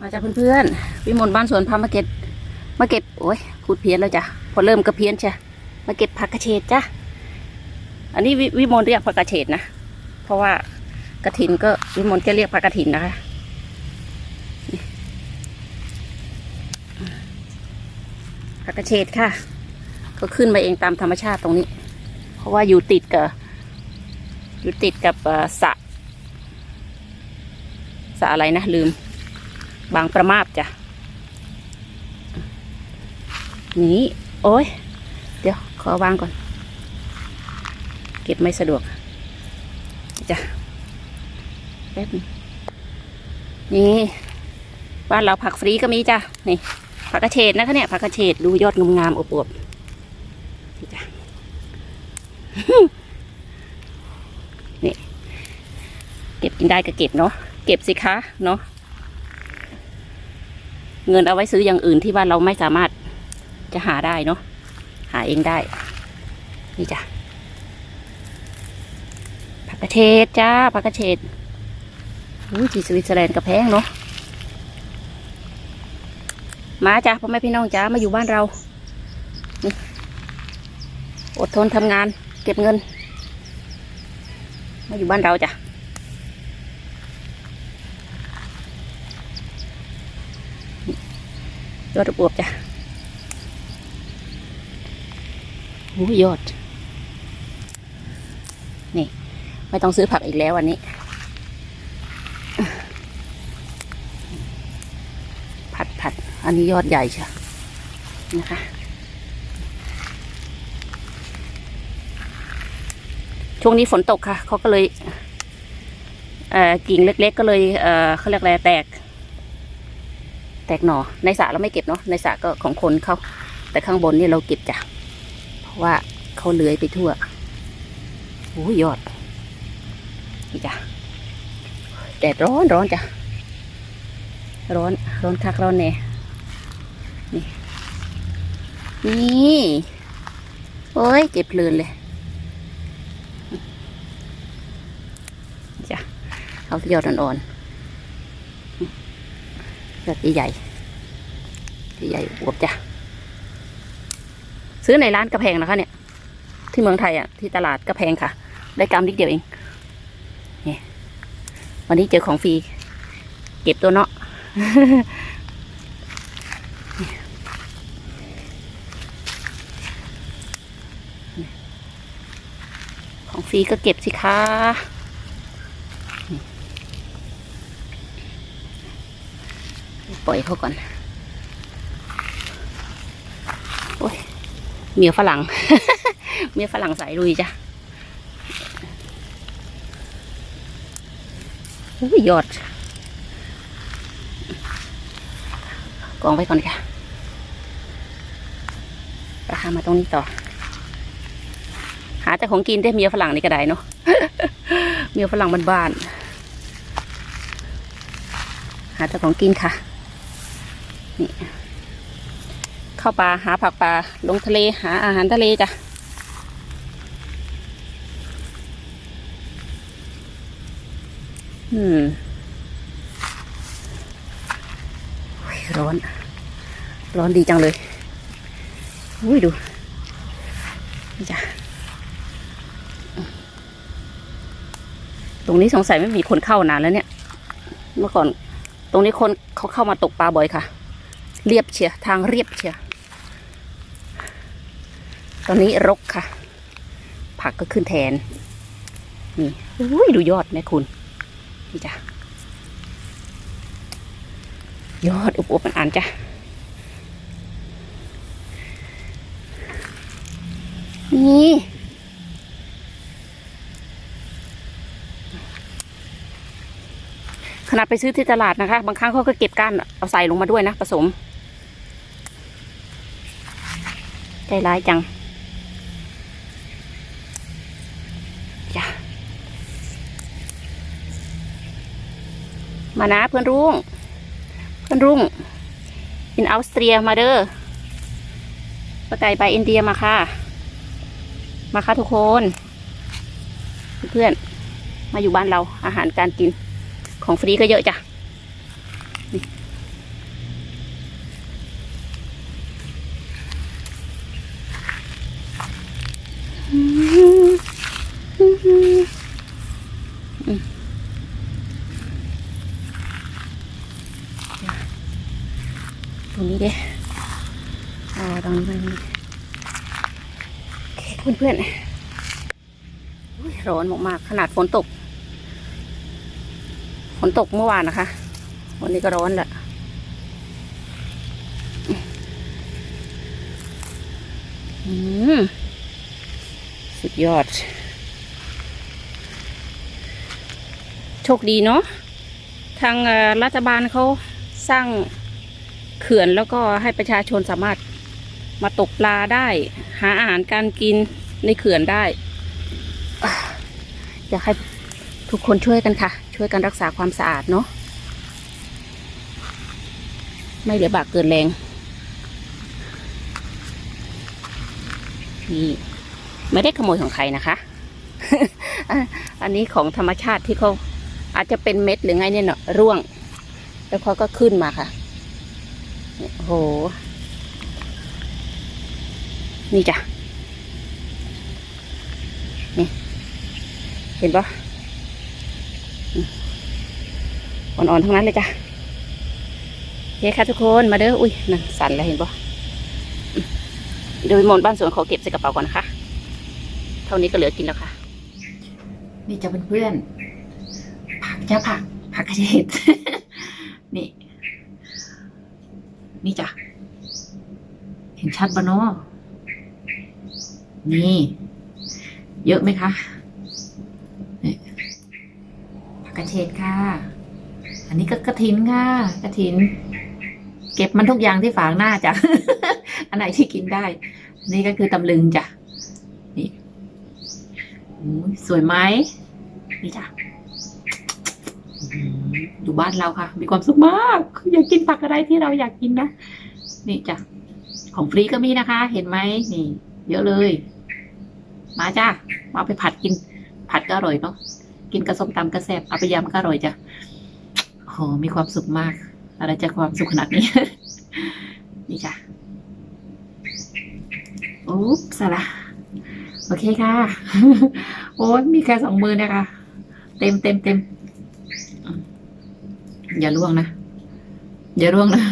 มาจากเพื่อนๆวิมลบ้านสวนพามาเก็บมาเก็บโอ้ยพูดเพี้ยนแล้วจ้ะพอเริ่มก็เพี้ยนใช่มาเก็บผักกระเฉดจ้ะอันนี้วิวิมลเรียกผักกระเฉดนะเพราะว่ากระถินก็วิมลก็เรียกผักกระถินนะคะผักกระเฉดค่ะ ก็ขึ้นมาเองตามธรรมชาติตรงนี้ เพราะว่าอยู่ติดกับอยู่ติดกับสระสระอะไรนะลืม บางประมาบจ้ะนี่โอ้ยเดี๋ยวขอวางก่อน เก็บไม่สะดวกจ้ะแป๊บนี่ บ้านเราผักฟรีก็มีจ้ะนี่ผักกระเฉดนะคะเนี่ยผักกระเฉดดูยอดงามๆอบอวบๆนี่จ้ะนี่ เก็บกินได้ก็เก็บเนาะเก็บสิคะเนาะ เงินเอาไว้ซื้ออย่างอื่นที่ว่าเราไม่สามารถจะหาได้เนาะหาเองได้ นี่จ้ะผักกระเฉดจ้าผักกระเฉดอู้ที่สวิตเซอร์แลนด์ก็แพงเนาะมาจ้ะพ่อแม่พี่น้องจ้ามาอยู่บ้านเราอดทนทำงาน เก็บเงิน มาอยู่บ้านเราจ้ะ ยอดอวบจ้ะโอ้ยอด นี่ ไม่ต้องซื้อผักอีกแล้ววันนี้ ผัดผัด อันนี้ยอดใหญ่ใช่นะคะช่วงนี้ฝนตกค่ะ เขาก็เลยเอ่อกิ่งเล็ก ๆ ก็เลยเอ่อเขาเรียกอะไรแตก แตกหน่อในสระเราไม่เก็บเนาะในสระก็ของคนเขาแต่ข้างบนนี่เราเก็บจ้ะเพราะว่าเขาเลื้อยไปทั่วโอ้ยยอดนี่จ้ะแดดร้อนร้อนจ้ะร้อนร้อนคักร้อนแน่นี่นี่โอ้ยเก็บเพลินเลยจ้ะเอาที่ยอดอ่อนๆ ยอดใหญ่ๆใหญ่อวบจ้ะ ซื้อในร้านกระแพงนะคะเนี่ย ที่เมืองไทยอะ ที่ตลาดกระแพงค่ะ ได้กำนิดเดียวเองนี่วันนี้เจอของฟรี เก็บตัวเนาะของฟรีก็เก็บสิคะ ปล่อยเขาก่อน โอ้ยเมียฝรั่ง เมียฝรั่งสายลุยจ้ะอุ้ยยอด กองไว้ก่อนค่ะราคามาตรงนี้ต่อ หาแต่ของกินได้เมียฝรั่งนี่ก็ได้เนาะ เมียฝรั่งบ้านๆหาแต่ของกินค่ะ นี่เข้าป่าหาผักป่าลงทะเลหาอาหารทะเลจ้ะอืมร้อน ร้อนดีจังเลย อุ้ยดูจ้ะตรงนี้สงสัยไม่มีคนเข้านานแล้วเนี่ย เมื่อก่อน ตรงนี้คนเขาเข้ามาตกปลาบ่อยค่ะ เรียบเชียทางเรียบเชียตอนนี้รกค่ะ ผักก็ขึ้นแทน นี่อุ้ยดูยอดแม่คุณ นี่จ้ะ ยอดอุบอุบมันอ่านจ้ะนี่ขนาดไปซื้อที่ตลาดนะคะ บางครั้งเขาก็เก็บก้านเอาใส่ลงมาด้วยนะผสม ใจ ร้ายจังจ้ะมานะเพื่อนรุ่ง เพื่อนรุ่งอินออสเตรียมาเด้อป้าไก่ไปอินเดียมาค่ะ มาค่ะทุกคน เพื่อนมาอยู่บ้านเราอาหารการกินของฟรีก็เยอะจ้ะนี่ อืมตรงนี้เด้อ๋อตรงนี้ตรงนี้โอ เพื่อนๆร้อนมากๆขนาดฝนตก ฝนตกเมื่อวานนะคะ วันนี้ก็ร้อนแหละสุดยอด โชคดีเนาะทางรัฐบาลเขาสร้างเขื่อนแล้วก็ให้ประชาชนสามารถ มาตกปลาได้ หาอาหารการกินในเขื่อนได้ อยากให้ทุกคนช่วยกันค่ะ ช่วยกันรักษาความสะอาดเนาะไม่เหลือบากเกินแรง นี่ไม่ได้ขโมยของใครนะคะ อันนี้ของธรรมชาติที่เขาอาจจะเป็นเม็ดหรือไงเนี่ยเนาะร่วง แล้วเขาก็ขึ้นมาค่ะ โอ้โห นี่จ้ะ นี่ เห็นปะอ่อนๆทั้งนั้นเลยจ้ะโอเคค่ะทุกคน มาเด้อ อุ้ยนั่นสั่นแล้วเห็นปะเดี๋ยวมลบ้านสวนขอเก็บใส่กระเป๋าก่อนนะคะ เท่านี้ก็เหลือกินแล้วค่ะ นี่จะเพื่อนๆ ผักจ้าผัก ผักกระเฉดนี่ นี่จ้ะ เห็นชัดปะเนาะ นี่ เยอะไหมคะนี่ผักกระเฉดค่ะ อันนี้ก็กระถินค่ะ กระถิน เก็บมันทุกอย่างที่ฝางหน้าจ้ะ อันไหนที่กินได้ นี่ก็คือตำลึงจ้ะ นี่สวยไหมนี่จ้ะอื้อหืออยู่บ้านเราค่ะ มีความสุขมาก อยากกินผักอะไรที่เราอยากกินนะ นี่จ้ะ ของฟรีก็มีนะคะ เห็นไหมนี่ เยอะเลย มาจ้ามาเอาไปผัดกิน ผัดก็อร่อยเนาะกินกระส้มตำกระแซบเอาไปยำก็อร่อยจ้ะโอ้โหมีความสุขมาก อะไรจะความสุขขนาดนี้ นี่จ้ะอุ๊บสละโอเคค่ะ โอ้ยมีแค่สองมือนะคะ เต็มเต็มเต็มอย่าล่วงนะ อย่าล่วงนะ